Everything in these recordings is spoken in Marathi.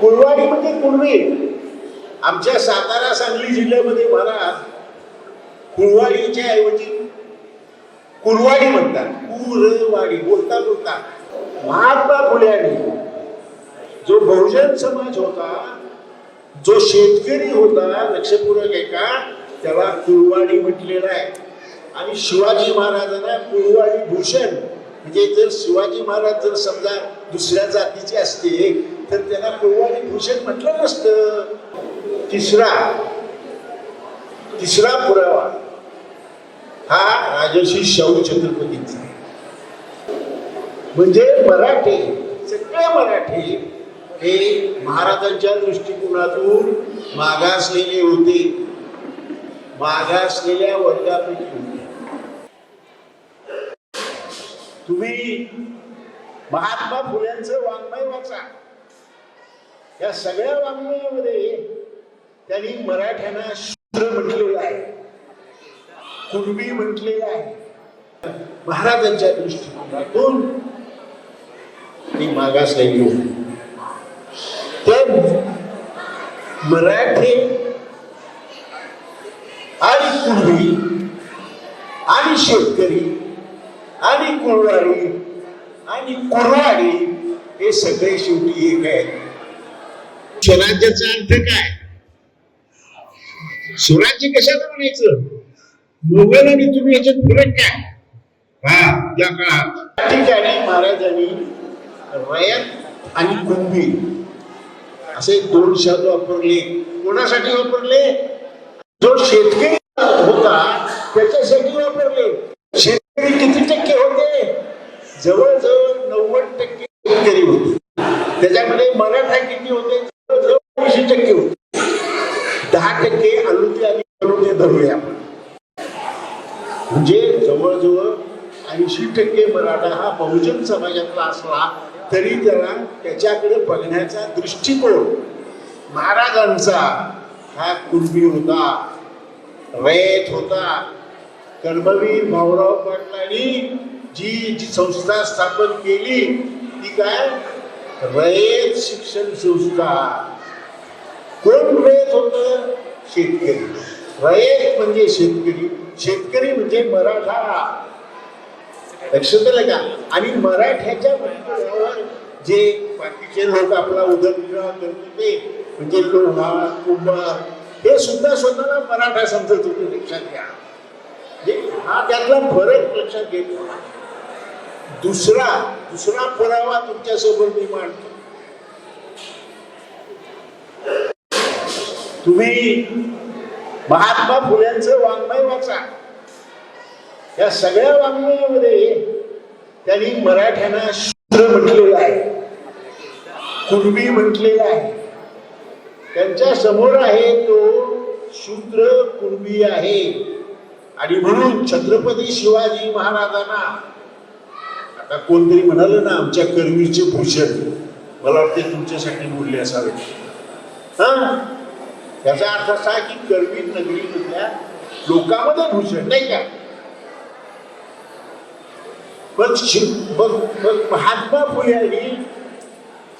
कुळवाडी म्हणजे कुणबी? आमच्या सातारा सांगली जिल्ह्यामध्ये महाराज कुळवाडीच्या ऐवजी कुरवाडी म्हणतात. कुरवाडी बोलता बोलता महात्मा फुल्याने जो बहुजन समाज होता जो शेतकरी होता लक्षपूर्वक आहे का त्याला कुळवाडी म्हटलेला आहे. आणि शिवाजी महाराजांना कुळवाडी भूषण म्हणजे जर शिवाजी महाराज जर समजा दुसऱ्या जातीची असते तर त्यांना कुळवाडी भूषण म्हटलं नसतं. तिसरा तिसरा पुरावा. हा राजर्षी शाहू छत्रपतींचा. म्हणजे मराठी सगळे मराठी हे महाराजांच्या दृष्टिकोनातून मागासलेले होते. मागासलेल्या वर्गापैकी होते. तुम्ही महात्मा फुल्यांचं वाङ्मय वाचा. या सगळ्या वाङ्मयामध्ये त्यांनी मराठ्यांना शूद्र म्हटलेलं आहे. कुणबी म्हटलेलं आहे. महाराजांच्या दृष्टिकोनातून ती मागासलेली होती तर मराठी आणि कुणबी आणि शेतकरी आणि कुळवारी आणि कुरवाडी हे सगळे शेवटी एक आहेत स्वराज्याचा अर्थ काय? स्वराज्य कशाला म्हणायचं? मोगल आणि तुम्ही याच्यात फरक काय? हा या काळात. ठिकाणी महाराजांनी रयत आणि कुंभी असे दोन शब्द वापरले. कोणासाठी वापरले? जो शेतकरी होता त्याच्यासाठी वापरले. शेतकरी किती टक्के होते? जवळजवळ नव्वद टक्के शेतकरी होते. त्याच्यामध्ये मराठा किती होते? ऐंशी टक्के होते. दहा टक्के अलुते आणि अलुते धरूया आपण. म्हणजे जवळजवळ ऐंशी टक्के मराठा हा बहुजन समाजातला असला तरी त्याला त्याच्याकडे बघण्याचा दृष्टिकोन महाराजांचा हा कुर्मी होता. रयत होता. कर्मवीर भाऊराव पाटलांनी जी जी संस्था स्थापन केली ती काय? रयत शिक्षण संस्था. कोण रयत होत शेतकरी. रयत म्हणजे शेतकरी. शेतकरी म्हणजे मराठा. लक्षात आलं का? आणि मराठ्याच्या जे बाकीचे लोक आपला उदरनिर्वाह करत होते म्हणजे लोहार कुंभार हे सुद्धा स्वतःला मराठा समजत होते लक्षात घ्या. म्हणजे हा त्यातला फरक लक्षात घेतो दुसरा दुसरा पुरावा तुमच्यासोबत मी मांडतो. तुम्ही महात्मा फुल्यांचं वाङ्मय वाचा. या सगळ्या वाङ्मयामध्ये त्यांनी मराठ्यांना शूद्र म्हटलेलं आहे कुणबी म्हटलेलं आहे. त्यांच्यासमोर आहे तो शूद्र कुणबी आहे. आणि म्हणून छत्रपती शिवाजी महाराजांना का कोणतरी म्हणाल ना आमच्या कर्मीचे भूषण. मला वाटते तुमच्यासाठी बोलले असावे. हा? याचा अर्थ असा आहे की कर्मी नगरीमधल्या लोकांमध्ये भूषण नाही का? पण शि- मग मग महात्मा फुले यांनी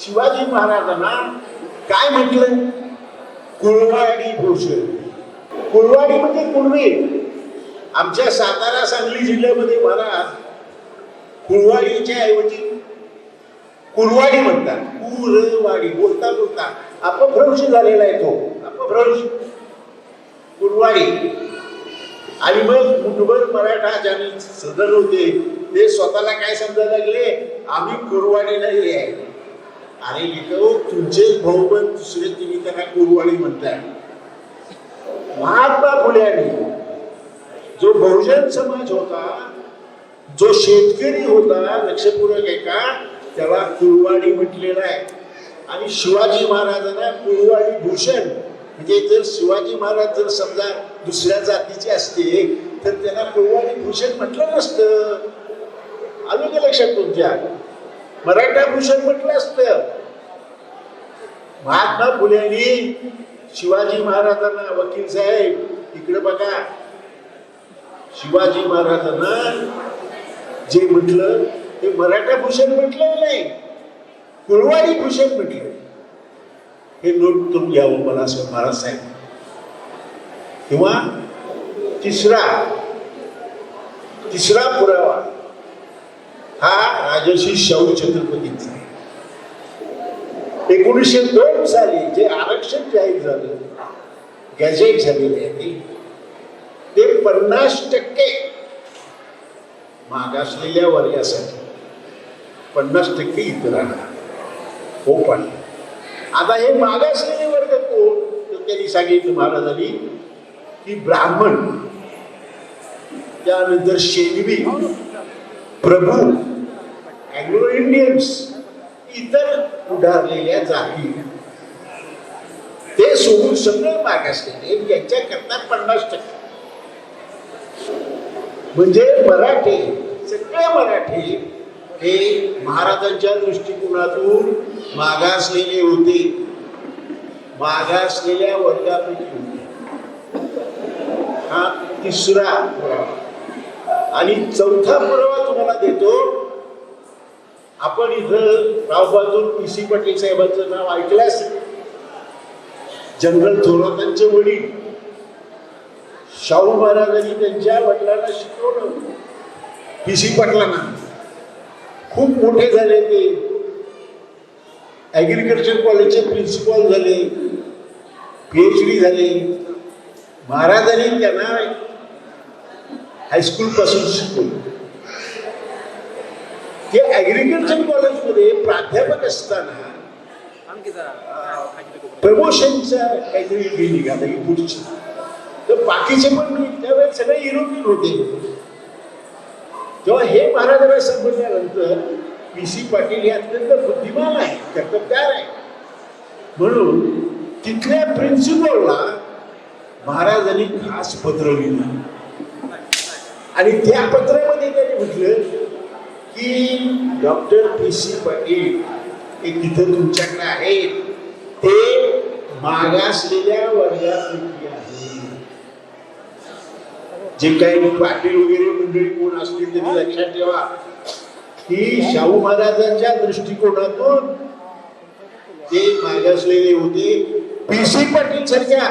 शिवाजी महाराजांना काय म्हटलं? कुळवाडी भूषण. कुळवाडी म्हणजे कुणबी? आमच्या सातारा सांगली जिल्ह्यामध्ये महाराज कुळवाडीच्या ऐवजी कुरवाडी म्हणतात. कुरवाडी बोलता बोलता. अपभ्रंश झालेला आहे तो. अपभ्रंश. कुरवाडी आणि मग मुठभर मराठा ज्याने सदर होते ते स्वतःला काय समजायला लागले? आम्ही कुरवाडी नाही आहे. आणि लिखो तुमचे पण दुसरे तुम्ही त्यांना कुरवाडी म्हणताय महात्मा फुले जो बहुजन समाज होता जो शेतकरी होता लक्षपूर्वक आहे का त्याला कुळवाडी म्हटलेला आहे. आणि शिवाजी महाराजांना कुळवाडी भूषण म्हणजे जर शिवाजी महाराज जर समजा दुसऱ्या जातीचे असते तर त्यांना कुळवाडी भूषण म्हटलं नसतं. आलं का लक्षात तुमच्या? मराठा भूषण म्हटलं असतं. महात्मा फुलेंनी शिवाजी महाराजांना वकील साहेब इकडे बघा. शिवाजी महाराजांना जे म्हटलं ते मराठा भूषण म्हटलं नाही कुळवाडी भूषण म्हटलं. हे नोट करून घ्यावं मला असं महाराज साहेब. किंवा तिसरा तिसरा पुरावा. हा राजर्षी शाहू छत्रपतींचा. एकोणीसशे दोन साली जे आरक्षण जाहीर झालं गॅझेट झालेले आहे ते. ते पन्नास टक्के मागासलेल्या वर्गासाठी. पन्नास टक्के इतरांना हो पण. आता हे मागासलेले वर्ग कोण? तर त्यांनी सांगितलं महाराजांनी की ब्राह्मण. त्यानंतर शेनवी प्रभू. अँग्लो इंडियन्स इतर उडारलेल्या जाती. ते सोडून सगळे मागासलेले यांच्याकरता पन्नास टक्के. म्हणजे मराठी सगळे मराठी हे महाराजांच्या दृष्टिकोनातून मागासलेले होते. मागासलेल्या वर्गापैकी होते. हा तिसरा पुरावा. आणि चौथा पुरावा तुम्हाला देतो. आपण इथं रावबहादूर पी सी पाटील साहेबांचं नाव ऐकलं असेल जंगल थोरातांचे वडील शाहू महाराजांनी त्यांच्या वडिलांना शिकवलं पी सी पाटलांना. खूप मोठे झाले ते. ॲग्रिकल्चर कॉलेजचे प्रिन्सिपॉल झाले. पीएच डी झाले. महाराजांनी त्यांना हायस्कूल पासून शिकवलं. ते ॲग्रिकल्चर कॉलेजमध्ये प्राध्यापक असताना प्रमोशनचा काहीतरी हे निघालं पुढची तर बाकीचे पण त्यावेळेस सगळे युरोपियन होते. तेव्हा हे महाराजांना समजल्यानंतर पी सी पाटील हे अत्यंत बुद्धिमान आहे कर्तबगार आहे म्हणून तिथल्या प्रिन्सिपलला महाराजांनी खास पत्र लिहिलं. आणि त्या पत्रामध्ये त्यांनी म्हटलं की डॉक्टर पी सी पाटील हे तिथं तुमच्याकडे आहेत. ते मागासलेल्या वर्गापैकी जे काही पाटील वगैरे मंडळी कोण असतील त्यांनी लक्षात ठेवा. की शाहू महाराजांच्या दृष्टिकोनातून ते मागासलेले होते. पी सी पाटील सारख्या.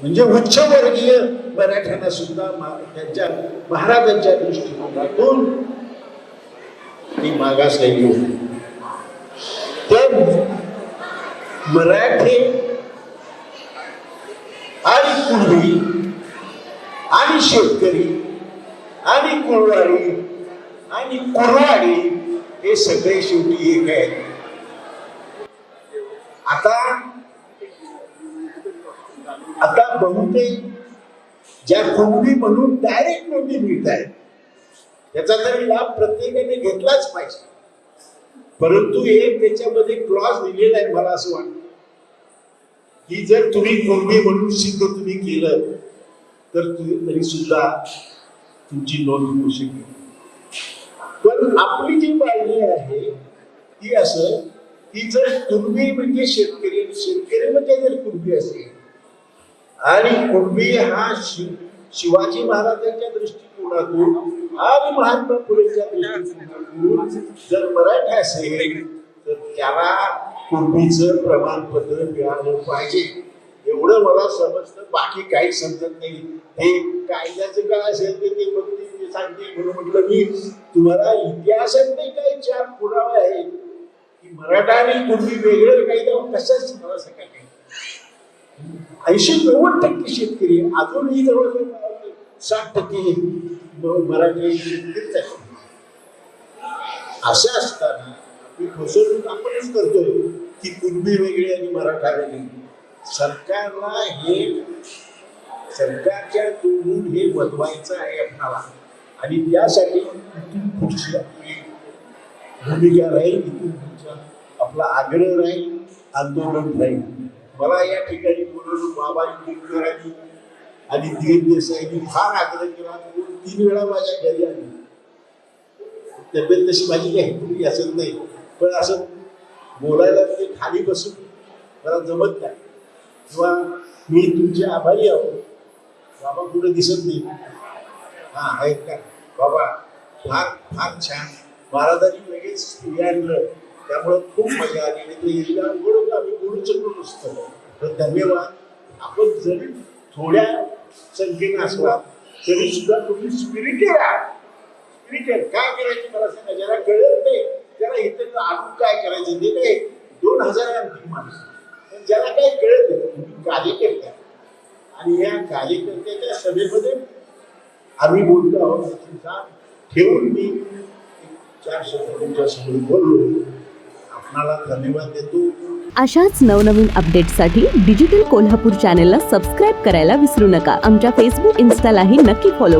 म्हणजे उच्चवर्गीय मराठ्यांना सुद्धा त्यांच्या महाराजांच्या दृष्टिकोनातून ती मागासलेली होती. ते मराठी आणि पूर्वी आणि शेतकरी आणि कुळवाडी आणि कुरवाडी हे सगळे शेवटी एक आहेत. आता आता बहुतेक ज्या कुणबी म्हणून डायरेक्ट नोंदी मिळत आहेत त्याचा तरी लाभ प्रत्येकाने घेतलाच पाहिजे. परंतु एक त्याच्यामध्ये क्लॉज दिलेला आहे मला असं वाटतं. की जर तुम्ही कुणबी म्हणून सिद्ध तुम्ही केलं तर तरी सुद्धा तुमची नोंद होऊ शकेल. पण आपली जी मागणी आहे ती असं की जर कुणबी म्हणजे शेतकरी शेतकरी म्हणजे जर कुणबी असेल आणि कुणबी हा शिव शिवाजी महाराजांच्या दृष्टिकोनातून आणि महात्मा फुलेच्या दृष्टिकोनातून जर मराठा असेल तर त्याला कुणबीचं प्रमाणपत्र मिळालं पाहिजे. एवढं मला समजतं बाकी काही समजत नाही. हे कायद्याचं काय असेल ते ते बघतील सांगते म्हणून म्हटलं मी तुम्हाला इतिहासात नाही काही चार पुरावे आहेत. की मराठा आणि कुणबी वेगळे कायदा कशाच मला सकाळी ऐंशी नव्वद टक्के शेतकरी अजूनही जवळजवळ साठ टक्के मराठी शेतकरीच आहेत. असं असताना आपली फसवणूक आपणच करतोय की कुणबी वेगळी आणि मराठा वेगळी. सरकारला हे सरकारच्या तोडून हे बदवायचं आहे आपणाला. आणि त्यासाठी इथून पुढची आपली भूमिका राहील इथून पुढचा आपला आग्रह राहील आंदोलन राहील. मला या ठिकाणी बोलून बाबा आंबेडकरांनी आणि दिलीप देसाईंनी फार आग्रह केला. दोन तीन वेळा माझ्या घरी आली. तब्येत तशी माझी काही पूर्वी असत नाही. पण असं बोलायला ते खाली बसून मला जमत नाही. किंवा मी तुमचे आभारी आहो बाबा कुठे दिसत नाही. हा आहेत का? बाबा फार फार छान. महाराजांनी लगेच आणलं. त्यामुळं खूप मजा आली. आणि ते इतकं म्हणून आम्ही बोलू शकलो नसतो तर धन्यवाद. आपण जरी थोड्या संख्येने असला तरी सुद्धा तुम्ही स्पिरिटेड आहात स्पिरिटेड काय करायचं मला सांगा? ज्याला कळत नाही त्याला इथे आणून काय करायचं? ते काय दोन हजार आहे माणसं. पण ज्याला काही कळत नाही तुम्ही कार्यकर्ते आणि या कार्यकर्त्याच्या सभेमध्ये आम्ही बोललो आहोत ठेवून मी चार शब्दांच्या समोर बोललो. आपणाला धन्यवाद देतो. अशाच नवनवीन अपडेट्ससाठी डिजिटल कोल्हापूर चॅनेलला सबस्क्राईब करायला विसरू नका. आमच्या फेसबुक इन्स्टालाही नक्की फॉलो